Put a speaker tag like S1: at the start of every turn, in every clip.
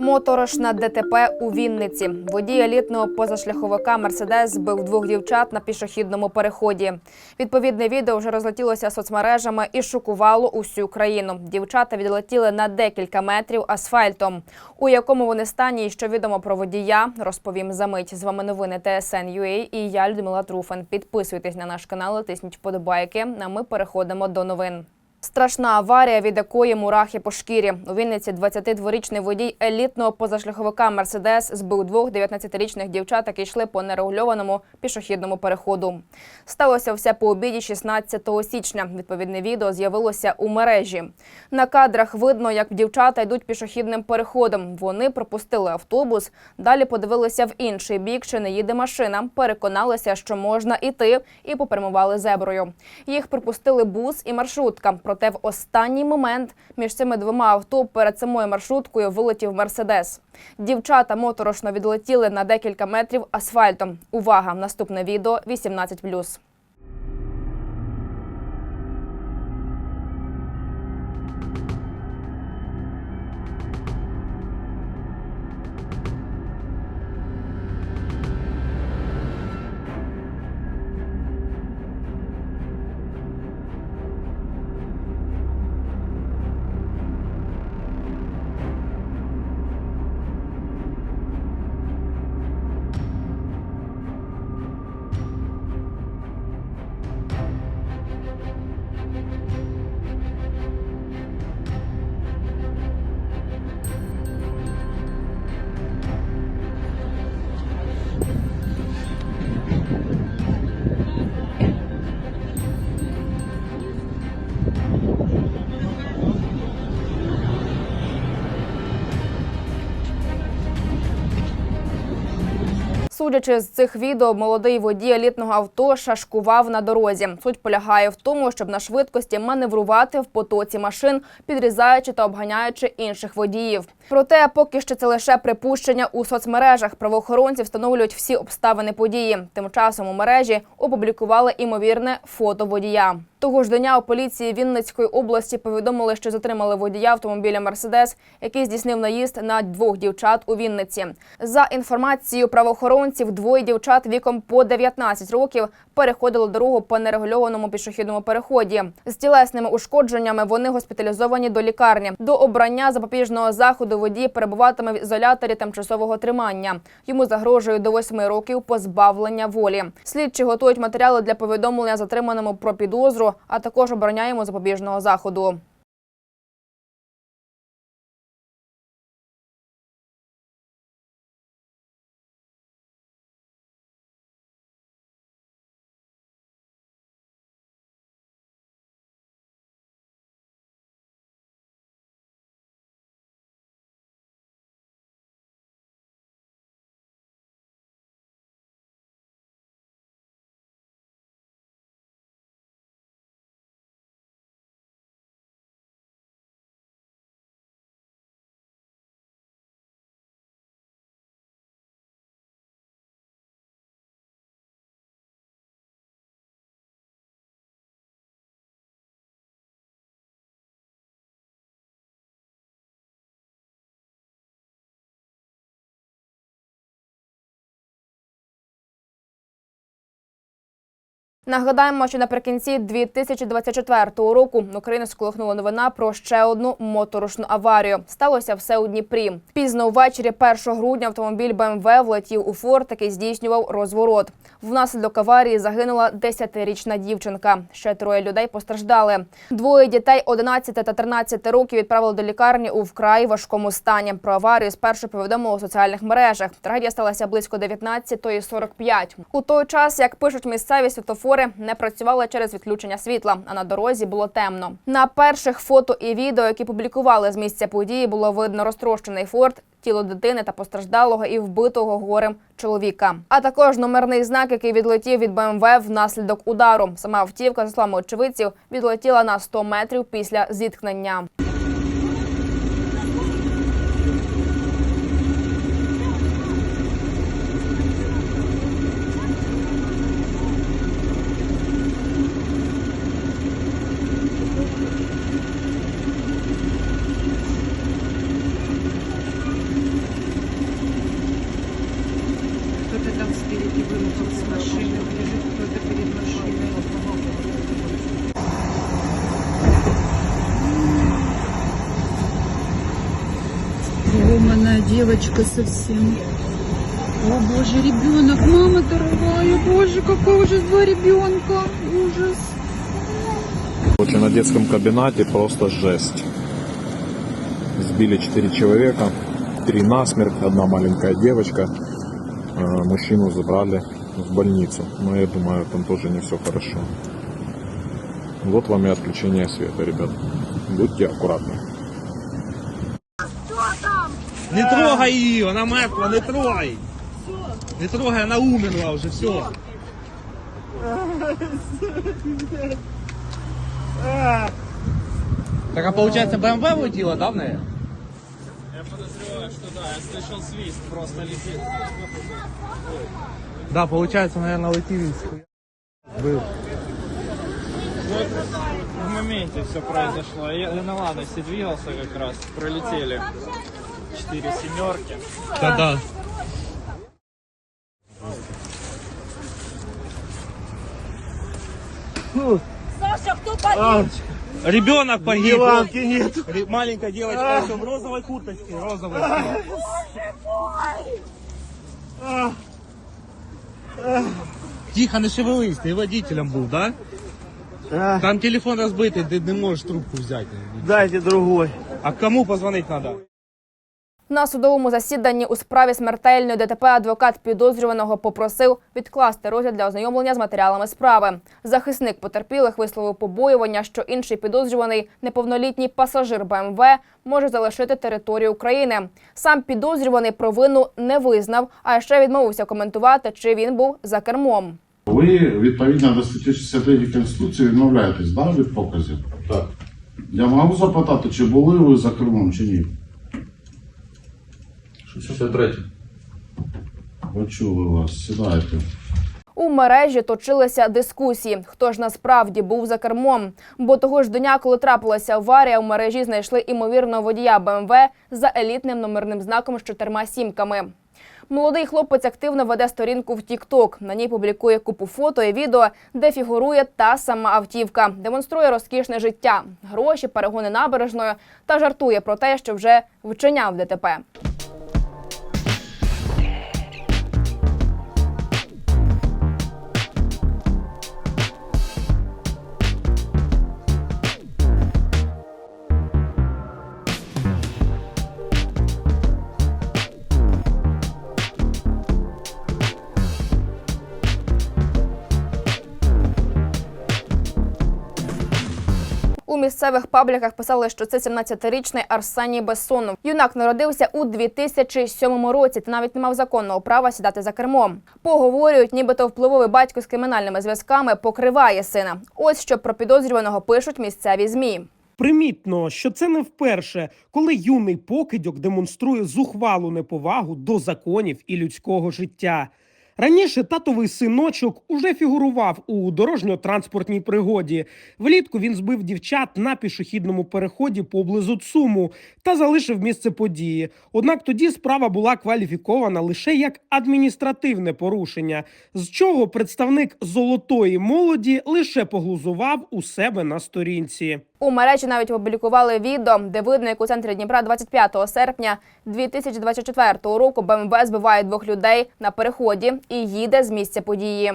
S1: Моторошна ДТП у Вінниці. Водій елітного позашляховика Мерседес збив двох дівчат на пішохідному переході. Відповідне відео вже розлетілося соцмережами і шокувало усю країну. Дівчата відлетіли на декілька метрів асфальтом. У якому вони стані і що відомо про водія, розповім за мить. З вами новини ТСН.UA і я Людмила Труфан. Підписуйтесь на наш канал, тисніть вподобайки. А ми переходимо до новин. Страшна аварія, від якої мурахи по шкірі. У Вінниці 22-річний водій елітного позашляховика Мерседес збив двох 19-річних дівчат, які йшли по нерегульованому пішохідному переходу. Сталося все по обіді 16 січня. Відповідне відео з'явилося у мережі. На кадрах видно, як дівчата йдуть пішохідним переходом. Вони пропустили автобус, далі подивилися в інший бік, чи не їде машина, переконалися, що можна іти, і попрямували зеброю. Їх пропустили бус і маршрутка. Проте в останній момент між цими двома авто перед самою маршруткою вилетів мерседес. Дівчата моторошно відлетіли на декілька метрів асфальтом. Увага! Наступне відео 18+. Судячи з цих відео, молодий водій елітного авто шашкував на дорозі. Суть полягає в тому, щоб на швидкості маневрувати в потоці машин, підрізаючи та обганяючи інших водіїв. Проте, поки що це лише припущення у соцмережах. Правоохоронці встановлюють всі обставини події. Тим часом у мережі опублікували імовірне фото водія. Того ж дня у поліції Вінницької області повідомили, що затримали водія автомобіля Мерседес, який здійснив наїзд на двох дівчат у Вінниці. За інформацією правоохоронців, двоє дівчат віком по 19 років переходили дорогу по нерегульованому пішохідному переході. З тілесними ушкодженнями вони госпіталізовані до лікарні. До обрання запобіжного заходу водій перебуватиме в ізоляторі тимчасового тримання. Йому загрожує до 8 років позбавлення волі. Слідчі готують матеріали для повідомлення затриманому про підозру а також обороняємо запобіжного заходу. Нагадаємо, що наприкінці 2024 року Україну сколихнула новина про ще одну моторошну аварію. Сталося все у Дніпрі. Пізно ввечері 1 грудня автомобіль БМВ влетів у форт, який здійснював розворот. Внаслідок аварії загинула 10-річна дівчинка. Ще троє людей постраждали. Двоє дітей 11 та 13 років відправили до лікарні у вкрай важкому стані. Про аварію спершу повідомили у соціальних мережах. Трагедія сталася близько 19.45. У той час, як пишуть місцеві світофори, не працювали через відключення світла, а на дорозі було темно. На перших фото і відео, які публікували з місця події, було видно розтрощений форт, тіло дитини та постраждалого і вбитого горем чоловіка. А також номерний знак, який відлетів від БМВ внаслідок удару. Сама автівка, за словами очевидців, відлетіла на 100 метрів після зіткнення.
S2: Ломаная девочка совсем. О боже, ребенок, мама дорогая, боже, какой ужас, два ребенка, ужас.
S3: Короче, на детском кабинете просто жесть. Сбили четыре человека, три насмерть, одна маленькая девочка. Э, Мужчину забрали в больницу. Но я думаю, там тоже не все хорошо. Вот вам и отключение света, ребят. Будьте аккуратны.
S4: Не трогай її, вона мертва, не трогай. Не трогай, вона умерла вже, все. Так а получается БМВ влетела, да, в неї?
S5: Я подозреваю, что да, я слышал свист, просто летит.
S4: Да, получается, наверное, летів. Был.
S5: Вот в моменте все произошло. Я я на Ладосе двигался как раз, пролетели четыре семерки.
S4: Да-да.
S6: Саша, кто погиб?
S4: Ребенок погиб. Иванки нет. Маленькая девочка всё в розовой курточке, розовой. Тихо, не шевелись, ти водителем був, да? Там телефон розбитий, ти не можеш трубку взяти.
S7: Дайте другой.
S4: А кому позвонить треба?
S1: На судовому засіданні у справі смертельної ДТП адвокат підозрюваного попросив відкласти розгляд для ознайомлення з матеріалами справи. Захисник потерпілих висловив побоювання, що інший підозрюваний неповнолітній пасажир БМВ може залишити територію України. Сам підозрюваний провину не визнав, а ще відмовився коментувати, чи він був за кермом.
S8: Ви відповідно до статті 63 Конституції відмовляєтесь да, від показів? Так. Я можу запитати, чи були ви за кермом, чи ні?
S9: 63.
S8: Почули вас, сідайте.
S1: У мережі точилися дискусії, хто ж насправді був за кермом. Бо того ж дня, коли трапилася аварія, у мережі знайшли імовірного водія БМВ за елітним номерним знаком з чотирма сімками. Молодий хлопець активно веде сторінку в TikTok. На ній публікує купу фото і відео, де фігурує та сама автівка, демонструє розкішне життя, гроші, перегони набережною та жартує про те, що вже вчиняв ДТП. У місцевих пабліках писали, що це 17-річний Арсеній Бессонов. Юнак народився у 2007 році та навіть не мав законного права сідати за кермом. Поговорюють, нібито впливовий батько з кримінальними зв'язками покриває сина. Ось що про підозрюваного пишуть місцеві змі.
S10: Примітно, що це не вперше, коли юний покидьок демонструє зухвалу неповагу до законів і людського життя. Раніше татовий синочок уже фігурував у дорожньо-транспортній пригоді. Влітку він збив дівчат на пішохідному переході поблизу ЦУМу та залишив місце події. Однак тоді справа була кваліфікована лише як адміністративне порушення, з чого представник золотої молоді лише поглузував у себе на сторінці.
S1: У мережі навіть опублікували відео, де видно, як у центрі Дніпра 25 серпня 2024 року БМВ збиває двох людей на переході і їде з місця події.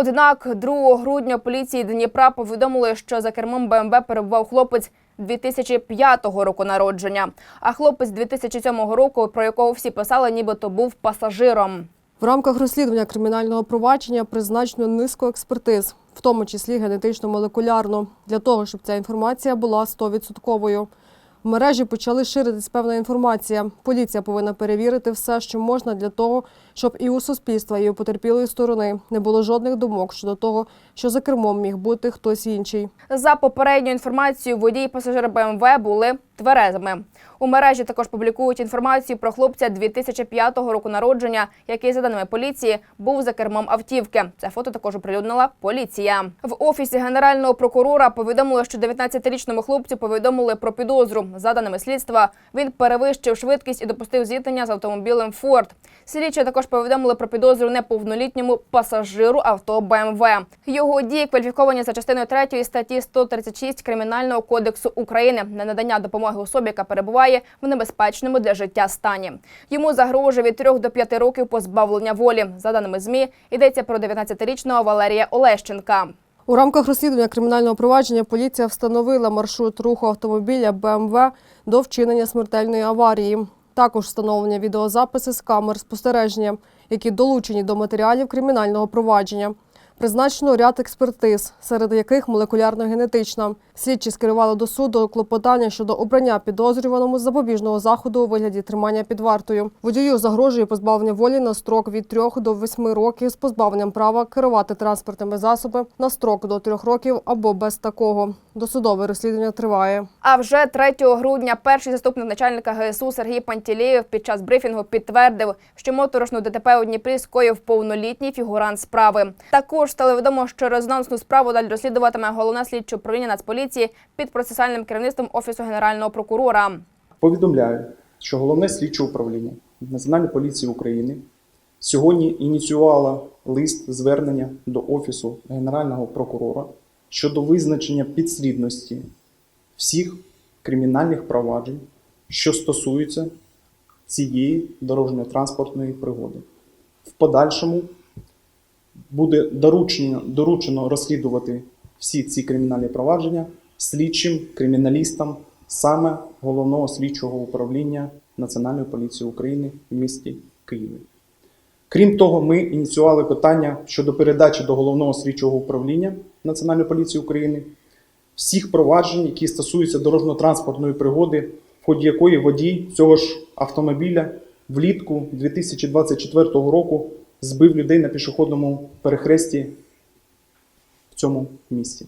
S1: Однак 2 грудня поліції Дніпра повідомили, що за кермом БМВ перебував хлопець 2005 року народження, а хлопець 2007 року, про якого всі писали, нібито був пасажиром.
S7: В рамках розслідування кримінального провадження призначено низку експертиз, в тому числі генетично-молекулярну, для того, щоб ця інформація була 100%. В мережі почали ширитись певна інформація. Поліція повинна перевірити все, що можна для того, щоб і у суспільства, і у потерпілої сторони не було жодних думок щодо того, що за кермом міг бути хтось інший.
S1: За попередньою інформацією, водій і пасажир БМВ були тверезими. У мережі також публікують інформацію про хлопця 2005 року народження, який, за даними поліції, був за кермом автівки. Це фото також оприлюднила поліція. В офісі генерального прокурора повідомили, що 19-річному хлопцю повідомили про підозру. За даними слідства, він перевищив швидкість і допустив зіткнення з автомобілем Форд. Слідчі також повідомили про підозру неповнолітньому пасажиру авто БМВ. Його дії кваліфіковані за частиною 3 статті 136 Кримінального кодексу України на надання допомоги особі, яка перебуває в небезпечному для життя стані. Йому загрожує від 3 до 5 років позбавлення волі. За даними ЗМІ, йдеться про 19-річного Валерія Олещенка.
S7: У рамках розслідування кримінального провадження поліція встановила маршрут руху автомобіля БМВ до вчинення смертельної аварії. Також встановлення відеозаписи з камер спостереження, які долучені до матеріалів кримінального провадження. Призначено ряд експертиз, серед яких молекулярно-генетична. Слідчі скерували до суду клопотання щодо обрання підозрюваному запобіжного заходу у вигляді тримання під вартою. Водію загрожує позбавлення волі на строк від 3 до 8 років з позбавленням права керувати транспортними засобами на строк до 3 років або без такого. Досудове розслідування триває.
S1: А вже 3 грудня перший заступник начальника ГСУ Сергій Пантілєєв під час брифінгу підтвердив, що моторошну ДТП у Дніпрі скоїв повнолітній фігурант справи. Також стало відомо, що резонансну справу далі розслідуватиме головне слідче управління Нацполіції під процесуальним керівництвом офісу генерального прокурора.
S9: Повідомляю, що головне слідче управління Національної поліції України сьогодні ініціювало лист звернення до Офісу Генерального прокурора щодо визначення підслідності всіх кримінальних проваджень, що стосуються цієї дорожньо-транспортної пригоди. В подальшому буде доручено, доручено розслідувати всі ці кримінальні провадження слідчим криміналістам саме головного слідчого управління Національної поліції України в місті Києві. Крім того, ми ініціювали питання щодо передачі до головного слідчого управління Національної поліції України всіх проваджень, які стосуються дорожньо-транспортної пригоди, в ході якої водій цього ж автомобіля влітку 2024 року збив людей на пішохідному перехресті в цьому місті.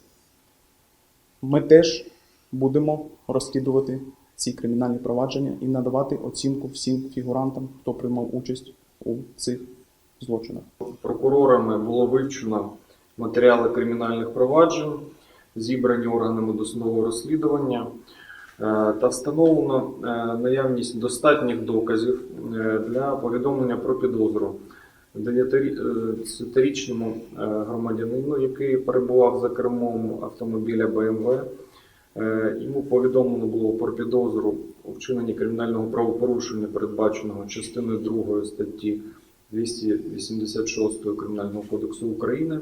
S9: Ми теж будемо розслідувати ці кримінальні провадження і надавати оцінку всім фігурантам, хто приймав участь у цих злочинах.
S11: Прокурорами було вивчено матеріали кримінальних проваджень, зібрані органами досудового розслідування е, та встановлено е, наявність достатніх доказів е, для повідомлення про підозру 9-річному громадянину, який перебував за кермом автомобіля БМВ. Е, Йому повідомлено було про підозру у вчиненні кримінального правопорушення, передбаченого частиною 2 статті 286 Кримінального кодексу України, е,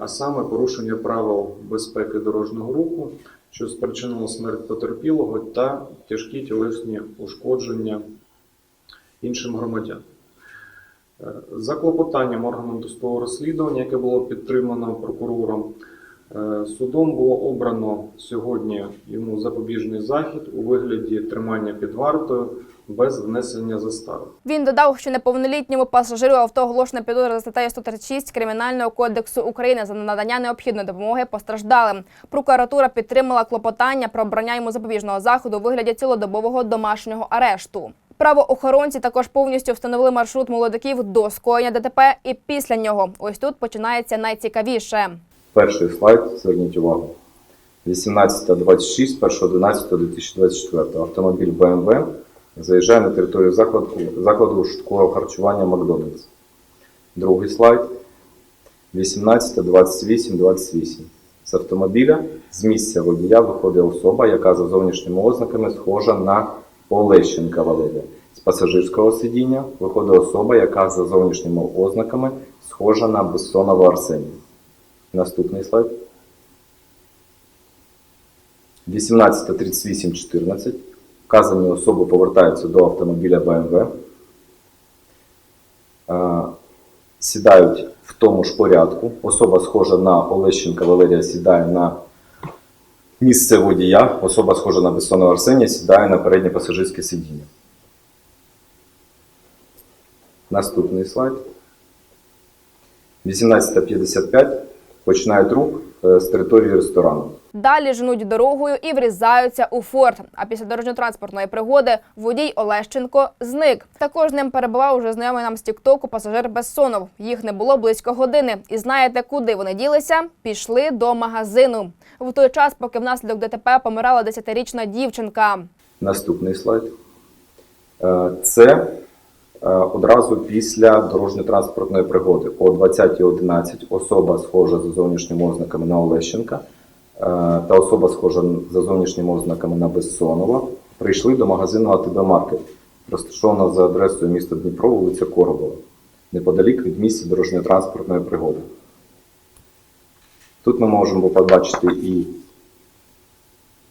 S11: а саме порушення правил безпеки дорожнього руху, що спричинило смерть потерпілого та тяжкі тілесні ушкодження іншим громадянам. Е, За клопотанням органом досудового розслідування, яке було підтримано прокурором, е, судом було обрано сьогодні йому запобіжний захід у вигляді тримання під вартою без внесення застави.
S1: Він додав, що неповнолітньому пасажиру авто оголошена підозра за статтею 136 Кримінального кодексу України за надання необхідної допомоги постраждалим. Прокуратура підтримала клопотання про обрання йому запобіжного заходу у вигляді цілодобового домашнього арешту. Правоохоронці також повністю встановили маршрут молодиків до скоєння ДТП і після нього. Ось тут починається найцікавіше.
S12: Перший слайд, зверніть увагу. 18.26, 1.11.2024. Автомобіль BMW заїжджає на територію закладу, закладу швидкого харчування Макдональдс. Другий слайд. 18.28.28. З автомобіля з місця водія виходить особа, яка за зовнішніми ознаками схожа на Олещенка Валерія. З пасажирського сидіння виходить особа, яка за зовнішніми ознаками схожа на Бессонова Арсенія. Наступний слайд. 18.38.14. Вказані особи повертаються до автомобіля BMW. Сідають в тому ж порядку. Особа схожа на Олещенка Валерія сідає на місце водія. Особа схожа на Бессонова Арсенія сідає на переднє пасажирське сидіння. Наступний слайд. 18.55 починають рух е, з території ресторану.
S1: Далі женуть дорогою і врізаються у форт. А після дорожньо-транспортної пригоди водій Олещенко зник. Також ним перебував уже знайомий нам з Тіктоку пасажир Бессонов. Їх не було близько години. І знаєте, куди вони ділися? Пішли до магазину. В той час, поки внаслідок ДТП помирала 10-річна дівчинка.
S12: Наступний слайд. Е, Це е, одразу після дорожньо-транспортної пригоди. О 20.11 особа схожа за зовнішніми ознаками на Олещенка та особа схожа за зовнішніми ознаками на Бессонова прийшли до магазину АТБ Маркет, розташованого за адресою міста Дніпро, вулиця Коробова, неподалік від місця дорожньо-транспортної пригоди. Тут ми можемо побачити і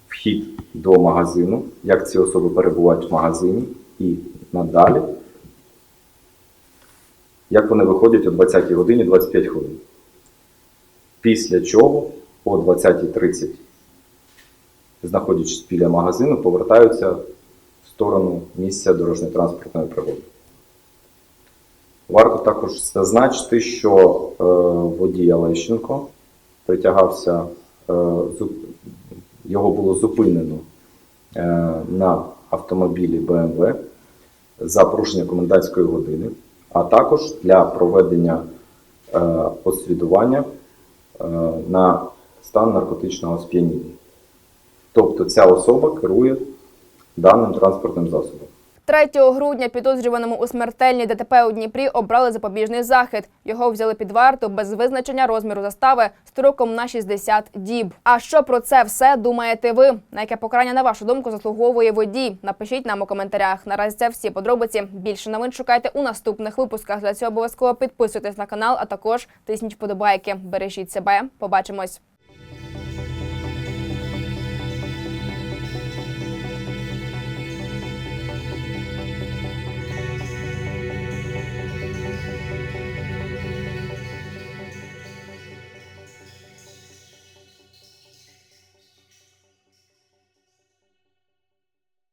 S12: вхід до магазину, як ці особи перебувають в магазині, і надалі, як вони виходять о 20 годині 25 хвилин. Після чого о 20.30, знаходячись біля магазину, повертаються в сторону місця дорожньо-транспортної пригоди. Варто також зазначити, що е, водій Олещенко притягався, е, зу- його було зупинено е, на автомобілі BMW за порушення комендантської години, а також для проведення е, освідування е, на стан наркотичного сп'яніння. Тобто ця особа керує даним транспортним засобом.
S1: 3 грудня підозрюваному у смертельній ДТП у Дніпрі обрали запобіжний захід. Його взяли під варту без визначення розміру застави строком на 60 діб. А що про це все думаєте ви? На яке покарання на вашу думку заслуговує водій? Напишіть нам у коментарях. Наразі це всі подробиці. Більше новин шукайте у наступних випусках. Для цього обов'язково підписуйтесь на канал, а також тисніть вподобайки. Бережіть себе. Побачимось.